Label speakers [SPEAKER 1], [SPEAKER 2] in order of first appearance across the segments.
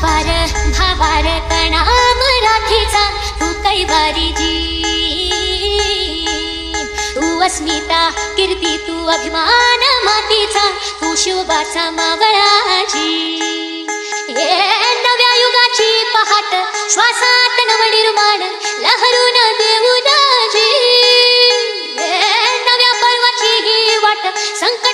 [SPEAKER 1] भावार भावार कणा मराठीचा तू कैवारी तू अस्मिता कीर्ती तू अभिमान मातीचा तू शोभाचा मावळाजी ये नव्या युगाची पहाट श्वासात नवनिर्माण लहरून देऊ दाजी नव्या पर्वाची ही वाट संकटांना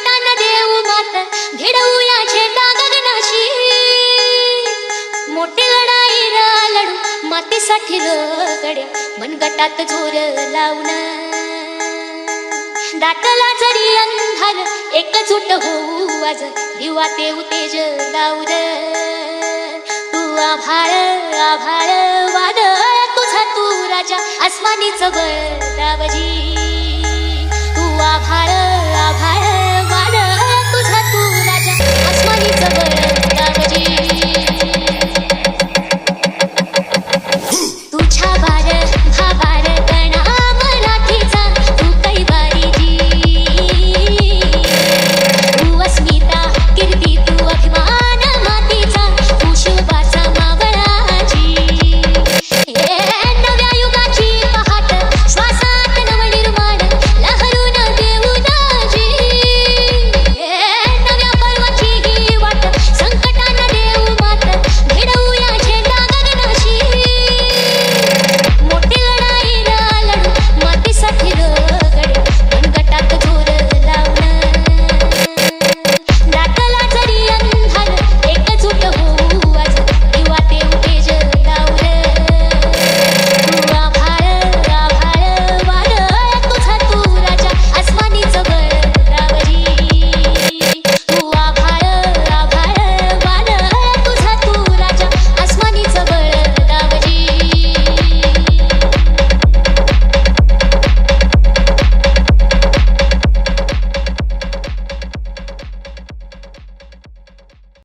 [SPEAKER 1] साठी मातीसाठी रगड्या मनगटात जोर लावून दाटला जरी अंधार एकजूट होऊ आज दिवा ते उतेज लावून तू आभाळ आभाळ वादळ तुझा तू राजा आसमानीच बळ दावजी.